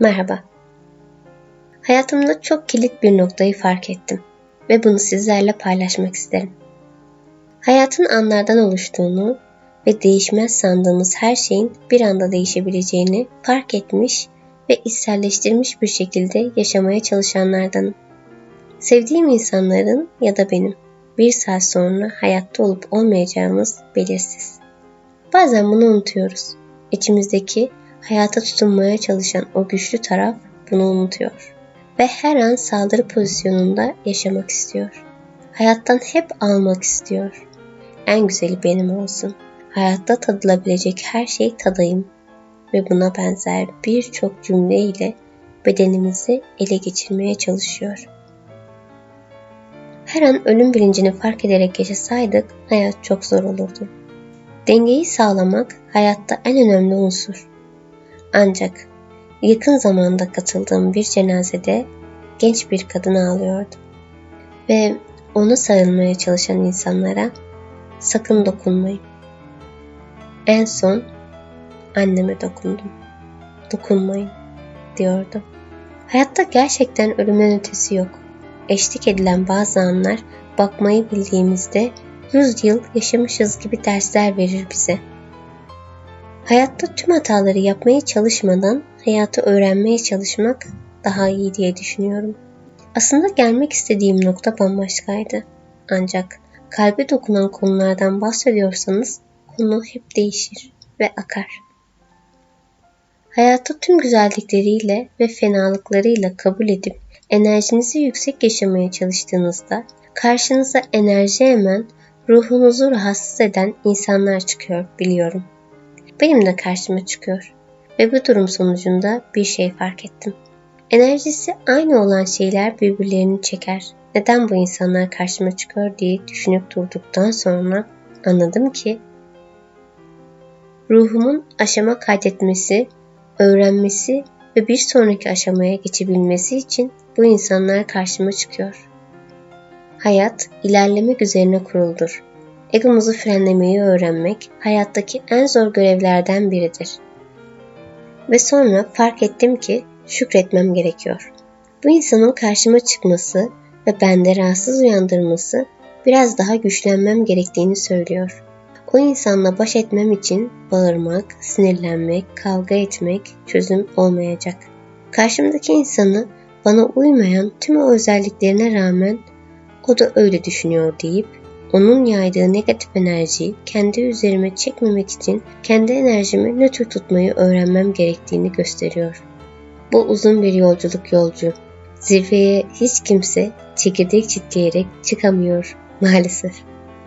Merhaba. Hayatımda çok kilit bir noktayı fark ettim ve bunu sizlerle paylaşmak isterim. Hayatın anlardan oluştuğunu ve değişmez sandığımız her şeyin bir anda değişebileceğini fark etmiş ve içselleştirmiş bir şekilde yaşamaya çalışanlardanım. Sevdiğim insanların ya da benim bir saat sonra hayatta olup olmayacağımız belirsiz. Bazen bunu unutuyoruz. İçimizdeki hayata tutunmaya çalışan o güçlü taraf bunu unutuyor ve her an saldırı pozisyonunda yaşamak istiyor. Hayattan hep almak istiyor. En güzeli benim olsun. Hayatta tadılabilecek her şey tadayım ve buna benzer birçok cümle ile bedenimizi ele geçirmeye çalışıyor. Her an ölüm bilincini fark ederek yaşasaydık hayat çok zor olurdu. Dengeyi sağlamak hayatta en önemli unsur. Ancak yakın zamanda katıldığım bir cenazede genç bir kadın ağlıyordu. Ve onu sarılmaya çalışan insanlara sakın dokunmayın. En son anneme dokundum. Dokunmayın diyordu. Hayatta gerçekten ölümden ötesi yok. Eşlik edilen bazı anlar bakmayı bildiğimizde yüz yıl yaşamışız gibi dersler verir bize. Hayatta tüm hataları yapmaya çalışmadan hayatı öğrenmeye çalışmak daha iyi diye düşünüyorum. Aslında gelmek istediğim nokta bambaşkaydı. Ancak kalbe dokunan konulardan bahsediyorsanız konu hep değişir ve akar. Hayatı tüm güzellikleriyle ve fenalıklarıyla kabul edip enerjinizi yüksek yaşamaya çalıştığınızda karşınıza enerji emen, ruhunuzu rahatsız eden insanlar çıkıyor biliyorum. Benim de karşıma çıkıyor ve bu durum sonucunda bir şey fark ettim. Enerjisi aynı olan şeyler birbirlerini çeker. Neden bu insanlar karşıma çıkıyor diye düşünüp durduktan sonra anladım ki ruhumun aşama kaydetmesi, öğrenmesi ve bir sonraki aşamaya geçebilmesi için bu insanlar karşıma çıkıyor. Hayat ilerlemek üzerine kuruldur. Egomuzu frenlemeyi öğrenmek hayattaki en zor görevlerden biridir. Ve sonra fark ettim ki şükretmem gerekiyor. Bu insanın karşıma çıkması ve bende rahatsız uyandırması biraz daha güçlenmem gerektiğini söylüyor. O insanla baş etmem için bağırmak, sinirlenmek, kavga etmek çözüm olmayacak. Karşımdaki insanı bana uymayan tüm o özelliklerine rağmen o da öyle düşünüyor deyip onun yaydığı negatif enerjiyi kendi üzerime çekmemek için kendi enerjimi nötr tutmayı öğrenmem gerektiğini gösteriyor. Bu uzun bir yolculuk yolcu. Zirveye hiç kimse çekirdek çitleyerek çıkamıyor maalesef.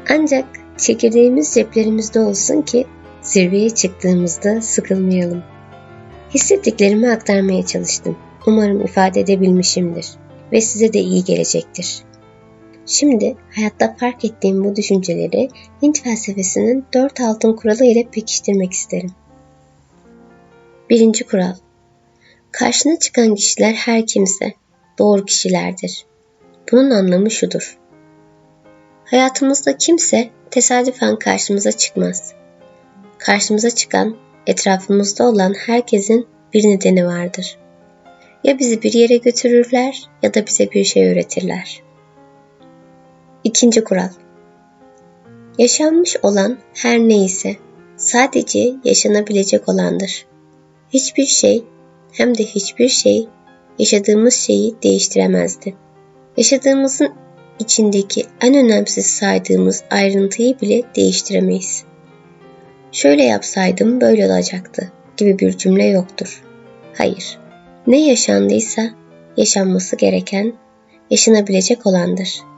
Ancak çekirdeğimiz ceplerimizde olsun ki zirveye çıktığımızda sıkılmayalım. Hissettiklerimi aktarmaya çalıştım. Umarım ifade edebilmişimdir ve size de iyi gelecektir. Şimdi hayatta fark ettiğim bu düşünceleri Hint felsefesinin dört altın kuralı ile pekiştirmek isterim. Birinci kural. Karşına çıkan kişiler her kimse doğru kişilerdir. Bunun anlamı şudur. Hayatımızda kimse tesadüfen karşımıza çıkmaz. Karşımıza çıkan, etrafımızda olan herkesin bir nedeni vardır. Ya bizi bir yere götürürler ya da bize bir şey öğretirler. İkinci kural. Yaşanmış olan her neyse sadece yaşanabilecek olandır. Hiçbir şey hem de hiçbir şey yaşadığımız şeyi değiştiremezdi. Yaşadığımızın içindeki en önemsiz saydığımız ayrıntıyı bile değiştiremeyiz. Şöyle yapsaydım böyle olacaktı gibi bir cümle yoktur. Hayır. Ne yaşandıysa yaşanması gereken, yaşanabilecek olandır.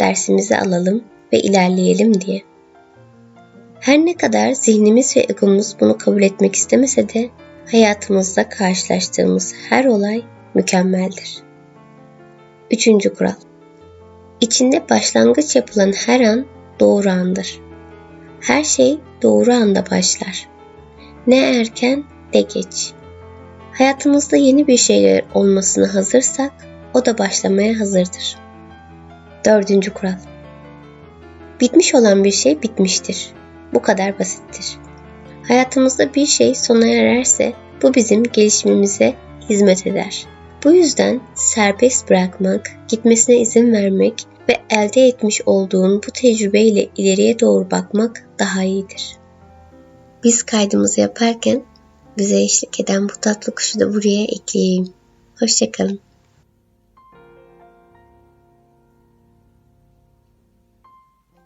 Dersimizi alalım ve ilerleyelim diye. Her ne kadar zihnimiz ve egomuz bunu kabul etmek istemese de hayatımızda karşılaştığımız her olay mükemmeldir. Üçüncü kural. İçinde başlangıç yapılan her an doğru andır. Her şey doğru anda başlar. Ne erken ne geç. Hayatımızda yeni bir şeyler olmasına hazırsak o da başlamaya hazırdır. Dördüncü kural. Bitmiş olan bir şey bitmiştir. Bu kadar basittir. Hayatımızda bir şey sona ererse bu bizim gelişimimize hizmet eder. Bu yüzden serbest bırakmak, gitmesine izin vermek ve elde etmiş olduğun bu tecrübeyle ileriye doğru bakmak daha iyidir. Biz kaydımızı yaparken bize eşlik eden bu tatlı kuşu da buraya ekleyeyim. Hoşçakalın.